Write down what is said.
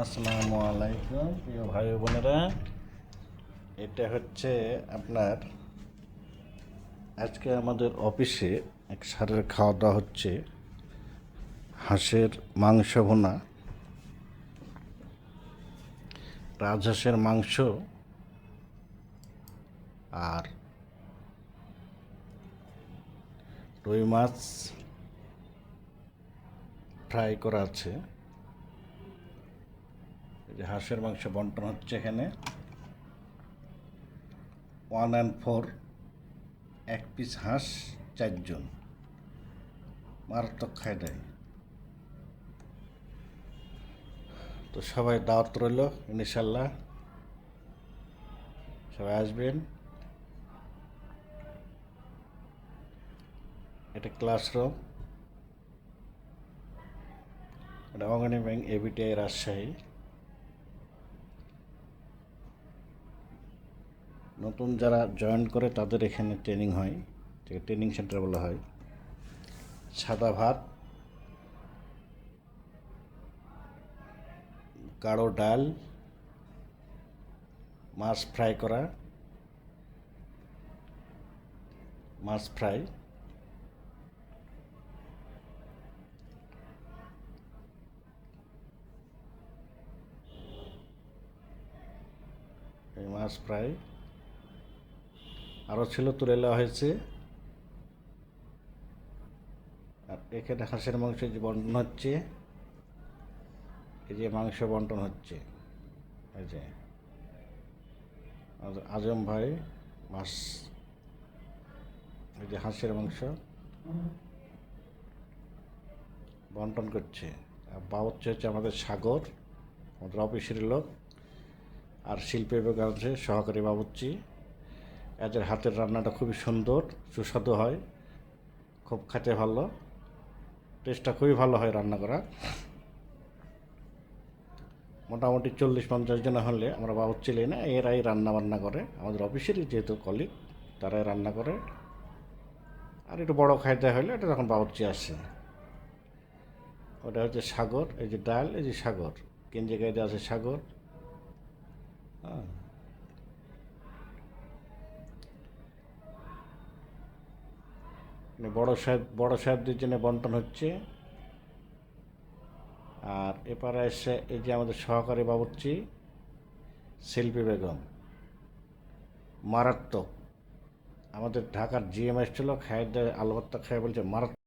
আসসালামু আলাইকুম, প্রিয় ভাই বোনেরা। এটা হচ্ছে আপনার, আজকে আমাদের অফিসে এক সারের খাওয়া দাওয়া হচ্ছে। হাঁসের মাংস ভুনা। রাজহাঁসের মাংস আর রুই মাছ ফ্রাই করা আছে। যে হাঁসের মাংস বন্টন হচ্ছে এখানে। ওয়ান অ্যান্ড ফোর এক পিস হাঁস, চারজন। মারাত্মক খায় দেয় তো সবাই দাওয়াত রইল ইনশাল্লাহ সবাই আসবেন। এটা ক্লাসরুম এটা অঙ্গনী ব্যাংক এবিটিআই রাজশাহী। নতুন যারা জয়েন করে তাদের এখানে ট্রেনিং হয় ট্রেনিং সেন্টার বলা হয়। সাদা ভাত, গাঢ় ডাল, মাছ ফ্রাই করা, মাছ ফ্রাই মাছ ফ্রাই আরও ছিল তুলে নেওয়া হয়েছে। আর এখানে হাঁসের মাংস যে বন্টন হচ্ছে, এই যে মাংস বন্টন হচ্ছে, এই যে। আজম ভাই, মাছ, এই যে হাঁসের মাংস বন্টন করছে। আর বাবুচ্ছে হচ্ছে আমাদের সাগর, আমাদের অফিসের লোক। আর শিল্পী বিভাগ সহকারী বাবুচ্চি এদের হাতের রান্নাটা খুবই সুন্দর, সুস্বাদু হয়, খুব খেতে ভালো, টেস্টটা খুবই ভালো হয় রান্না করা। মোটামুটি চল্লিশ পঞ্চাশ জন হলে আমরা বাবুচ্চি লেই না, এরাই রান্না বান্না করে, আমাদের অফিসেরই যেহেতু কলিগ তারাই রান্না করে। আর একটু বড় খাইতে হলে এটা তখন বাবুচ্চি আসে। ওটা হচ্ছে সাগর, এই যে ডাল, এই যে সাগর তিন জায়গায় আছে সাগর হ্যাঁ। মানে বড় সাহেব, বড় সাহেবদের জন্য বন্টন হচ্ছে। আর এপারে এসে এই যে আমাদের সহকারী বাবুর্চি, শিল্পী বেগম, মারাত্মক। আমাদের ঢাকার জিএম এসেছিল খায়ের আলবত্তা খায় বলছে মারাত্মক।